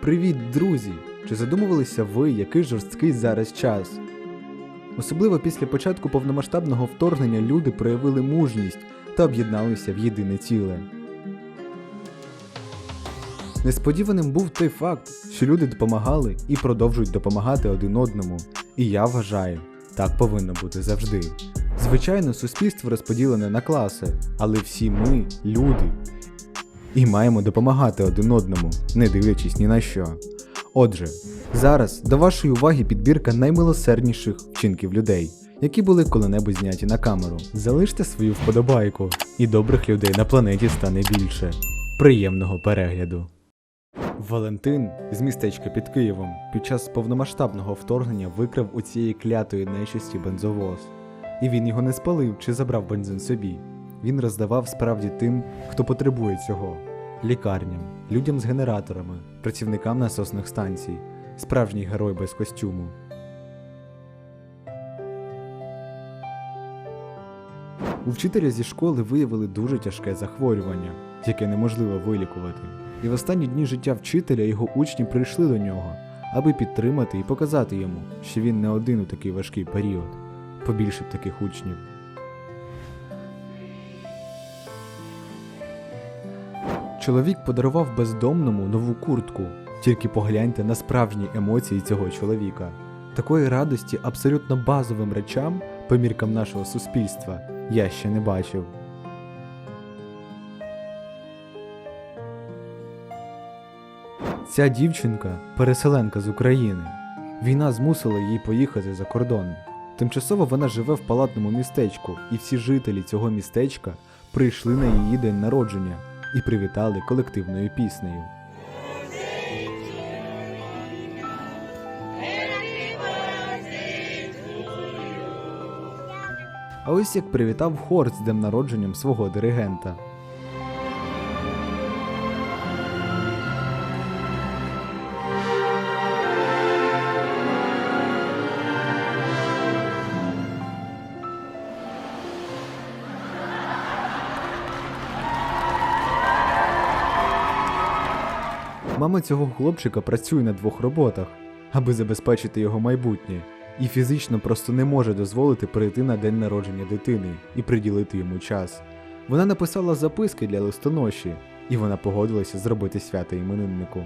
Привіт, друзі! Чи задумувалися ви, який жорсткий зараз час? Особливо після початку повномасштабного вторгнення люди проявили мужність та об'єдналися в єдине ціле. Несподіваним був той факт, що люди допомагали і продовжують допомагати один одному. І я вважаю, так повинно бути завжди. Звичайно, суспільство розподілене на класи, але всі ми люди. І маємо допомагати один одному, не дивлячись ні на що. Отже, зараз до вашої уваги підбірка наймилосердніших вчинків людей, які були коли-небудь зняті на камеру. Залиште свою вподобайку, і добрих людей на планеті стане більше. Приємного перегляду. Валентин з містечка під Києвом під час повномасштабного вторгнення викрав у цієї клятої нечисті бензовоз. І він його не спалив чи забрав бензин собі. Він роздавав справді тим, хто потребує цього: лікарням, людям з генераторами, працівникам насосних станцій, справжній герой без костюму. У вчителя зі школи виявили дуже тяжке захворювання, яке неможливо вилікувати. І в останні дні життя вчителя його учні прийшли до нього, аби підтримати і показати йому, що він не один у такий важкий період. Побільше б таких учнів. Чоловік подарував бездомному нову куртку. Тільки погляньте на справжні емоції цього чоловіка. Такої радості абсолютно базовим речам, по міркам нашого суспільства, я ще не бачив. Ця дівчинка переселенка з України. Війна змусила її поїхати за кордон. Тимчасово вона живе в палатному містечку, і всі жителі цього містечка прийшли на її день народження і привітали колективною піснею. А ось як привітав хор з днем народженням свого диригента. Мама цього хлопчика працює на двох роботах, аби забезпечити його майбутнє, і фізично просто не може дозволити прийти на день народження дитини і приділити йому час. Вона написала записки для листоноші, і вона погодилася зробити свято імениннику.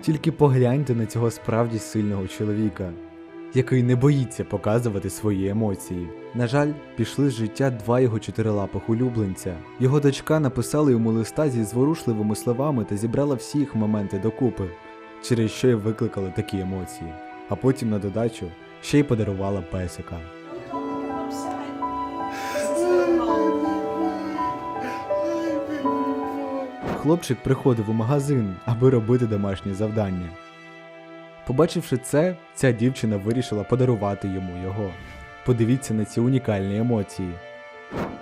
Тільки погляньте на цього справді сильного чоловіка, який не боїться показувати свої емоції. На жаль, пішли з життя два його чотирилапих улюбленця. Його дочка написала йому листа зі зворушливими словами та зібрала всі їх моменти докупи, через що й викликали такі емоції. А потім на додачу ще й подарувала песика. Хлопчик приходив у магазин, аби робити домашні завдання. Побачивши це, ця дівчина вирішила подарувати йому його. Подивіться на ці унікальні емоції.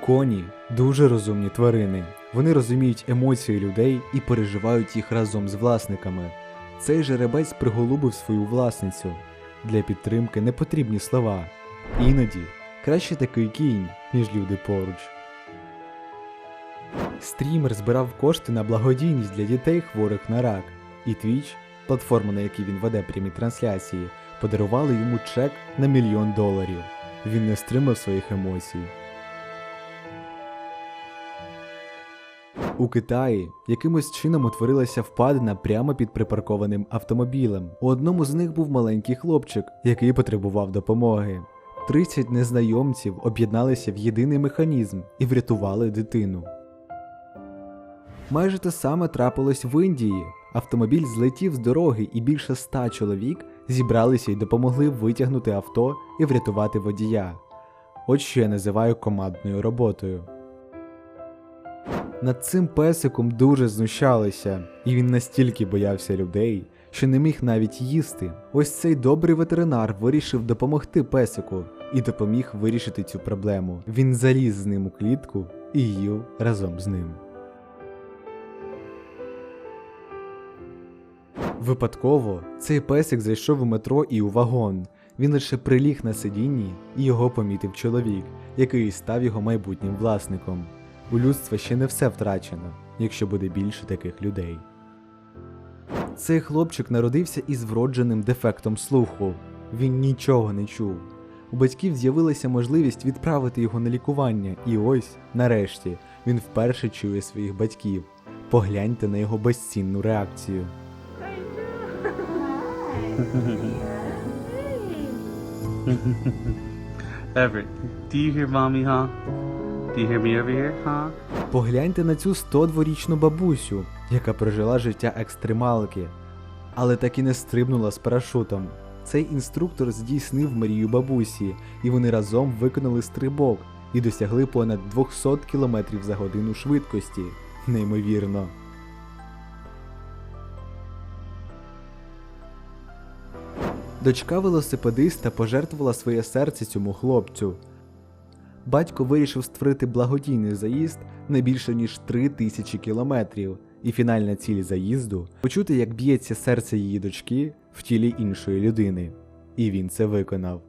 Коні дуже розумні тварини. Вони розуміють емоції людей і переживають їх разом з власниками. Цей жеребець приголубив свою власницю. Для підтримки не потрібні слова. Іноді краще такий кінь, ніж люди поруч. Стрімер збирав кошти на благодійність для дітей, хворих на рак, і Twitch, платформа, на якій він веде прямі трансляції, подарували йому чек на мільйон доларів. Він не стримав своїх емоцій. У Китаї якимось чином утворилася впадина прямо під припаркованим автомобілем. У одному з них був маленький хлопчик, який потребував допомоги. 30 незнайомців об'єдналися в єдиний механізм і врятували дитину. Майже те саме трапилось в Індії. Автомобіль злетів з дороги, і більше ста чоловік зібралися і допомогли витягнути авто і врятувати водія. От що я називаю командною роботою. Над цим песиком дуже знущалися, і він настільки боявся людей, що не міг навіть їсти. Ось цей добрий ветеринар вирішив допомогти песику і допоміг вирішити цю проблему. Він заліз з ним у клітку і їв разом з ним. Випадково цей песик зайшов у метро і у вагон. Він лише приліг на сидінні, і його помітив чоловік, який став його майбутнім власником. У людства ще не все втрачено, якщо буде більше таких людей. Цей хлопчик народився із вродженим дефектом слуху. Він нічого не чув. У батьків з'явилася можливість відправити його на лікування, і ось, нарешті, він вперше чує своїх батьків. Погляньте на його безцінну реакцію. Everett, do you hear mommy, huh? Do you hear me over here, huh? Погляньте на цю 102-річну бабусю, яка прожила життя екстремалки, але так і не стрибнула з парашутом. Цей інструктор здійснив мрію бабусі, і вони разом виконали стрибок і досягли понад 200 км за годину швидкості. Неймовірно. Дочка велосипедиста пожертвувала своє серце цьому хлопцю. Батько вирішив створити благодійний заїзд не більше ніж 3 тисячі кілометрів, і фінальна ціль заїзду почути, як б'ється серце її дочки в тілі іншої людини. І він це виконав.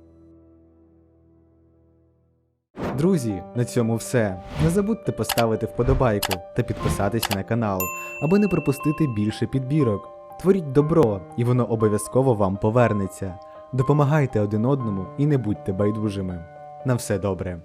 Друзі, на цьому все. Не забудьте поставити вподобайку та підписатися на канал, аби не пропустити більше підбірок. Творіть добро, і воно обов'язково вам повернеться. Допомагайте один одному і не будьте байдужими. На все добре.